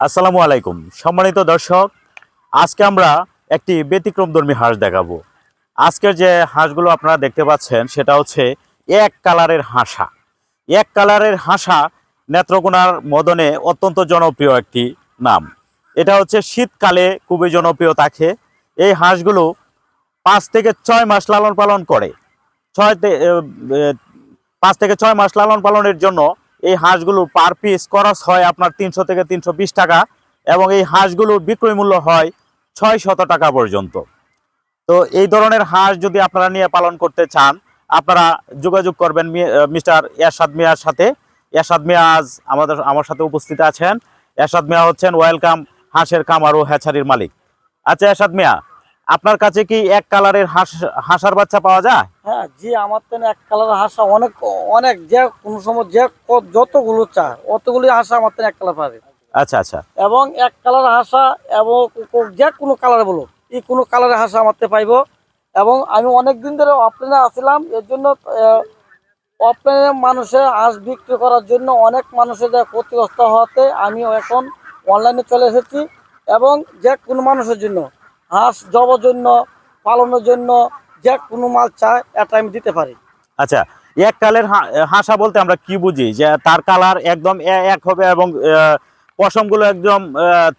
আসসালামু আলাইকুম। সম্মানিত দর্শক, আজকে আমরা একটি ব্যতিক্রমধর্মী হাঁস দেখাবো। আজকের যে হাঁসগুলো আপনারা দেখতে পাচ্ছেন, সেটা হচ্ছে এক কালারের হাঁসা। এক কালারের হাঁসা নেত্রকোনার মদনে অত্যন্ত জনপ্রিয় একটি নাম। এটা হচ্ছে শীতকালে খুবই জনপ্রিয় থাকে এই হাঁসগুলো পাঁচ থেকে ছয় মাস লালন পালন করে। ছয় পাঁচ থেকে ছয় মাস লালন পালনের জন্য এই হাঁসগুলো পার পিস খরচ হয় আপনার তিনশো থেকে তিনশো বিশ টাকা এবং এই হাঁসগুলোর বিক্রয় মূল্য হয় ছয় শত টাকা পর্যন্ত। তো এই ধরনের হাঁস যদি আপনারা নিয়ে পালন করতে চান, আপনারা যোগাযোগ করবেন মিস্টার এরশাদ মিয়ার সাথে। এরশাদ মিয়া আজ আমাদের, আমার সাথে উপস্থিত আছেন। এরশাদ মিয়া হচ্ছেন ওয়েলকাম হাঁসের খামার ও হ্যাচারির মালিক। আচ্ছা এরশাদ মিয়া আপনার কাছে কি এক কালারের হাঁস হাঁসার বাচ্চা পাওয়া যায়? হ্যাঁ জি আমার তো এক কালার হাঁসা অনেক অনেক যে কোনো সময় যে যতগুলো চা অতগুলি হাঁসা আমার তো এক কালার পাবে। আচ্ছা আচ্ছা। এবং এক কালার হাঁসা এবং যে কোনো কালার বলো এই কোনো কালারের হাঁসা আমার তো পাইব। এবং আমি অনেক দিন ধরে অফলাইনে আসছিলাম এর জন্য অফলাইনে মানুষের হাঁস বিক্রি করার জন্য অনেক মানুষের যে ক্ষতিগ্রস্ত হওয়াতে আমি এখন অনলাইনে চলে এসেছি। এবং যে কোনো মানুষের জন্য হাঁস জবর জন্য পালনের জন্য যে কোনো মাল চায় এটা আমি দিতে পারি। আচ্ছা এক কালের হাঁসা বলতে আমরা কি বুঝি? যে তার কালার একদম এক হবে এবং পশমগুলো একদম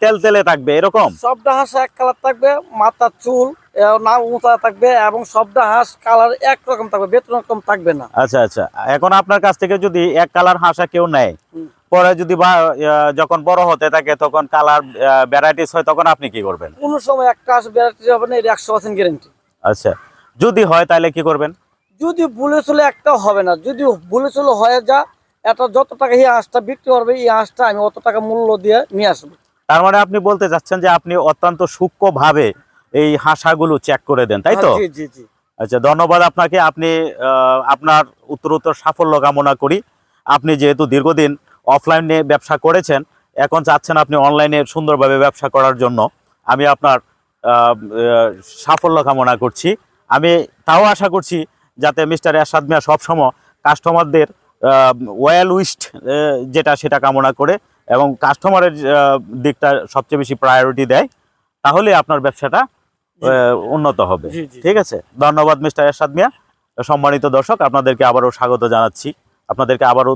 তেল তেলে থাকবে এরকম? সবটা হাঁস এক কালার থাকবে মাথার চুল নাম উঁচা থাকবে এবং সবটা হাঁস কালার একরকম থাকবে বেতন রকম থাকবে না। আচ্ছা আচ্ছা। এখন আপনার কাছ থেকে যদি এক কালার হাঁসা কেউ নেয়। পরে যদি যখন বড় হতে থাকে তখন কালার ভ্যারাইটিস হয় তখন আপনি কি করবেন? কোনো সময় একটা বেড়াতে হবে না এটা একশো পার্সেন্ট গ্যারেন্টি আচ্ছা। যদি হয় তাহলে কি করবেন? যদি ভুলে চলে একটা হবে না। যদি ভুলে চলে হয়ে যা এটা যত টাকা এই হাঁসটা বিক্রি করবে এই হাঁসটা আমি অত টাকা মূল্য দিয়ে নিয়ে আসব। তার মানে আপনি বলতে চাচ্ছেন যে আপনি অত্যন্ত সূক্ষ্মভাবে এই হাঁসাগুলো চেক করে দেন তাই তো? হ্যাঁ, জি জি জি। আচ্ছা ধন্যবাদ আপনাকে। আপনি আপনার উত্তরোত্তর সাফল্য কামনা করি। আপনি যেহেতু দীর্ঘদিন অফলাইনে ব্যবসা করেছেন এখন চাচ্ছেন আপনি অনলাইনে সুন্দরভাবে ব্যবসা করার জন্য। আমি আপনার সাফল্য কামনা করছি। আমি তাও আশা করছি যাতে মিস্টার এরশাদ মিয়া সবসময় কাস্টমারদের ওয়েল উইস্ট যেটা সেটা কামনা করে এবং কাস্টমারের দিকটা সবচেয়ে বেশি প্রায়োরিটি দেয় তাহলে আপনার ব্যবসাটা উন্নত হবে। ঠিক আছে? ধন্যবাদ মিস্টার এরশাদ মিয়া। সম্মানিত দর্শক আপনাদেরকে আবারও স্বাগত জানাচ্ছি। আপনাদেরকে আবারও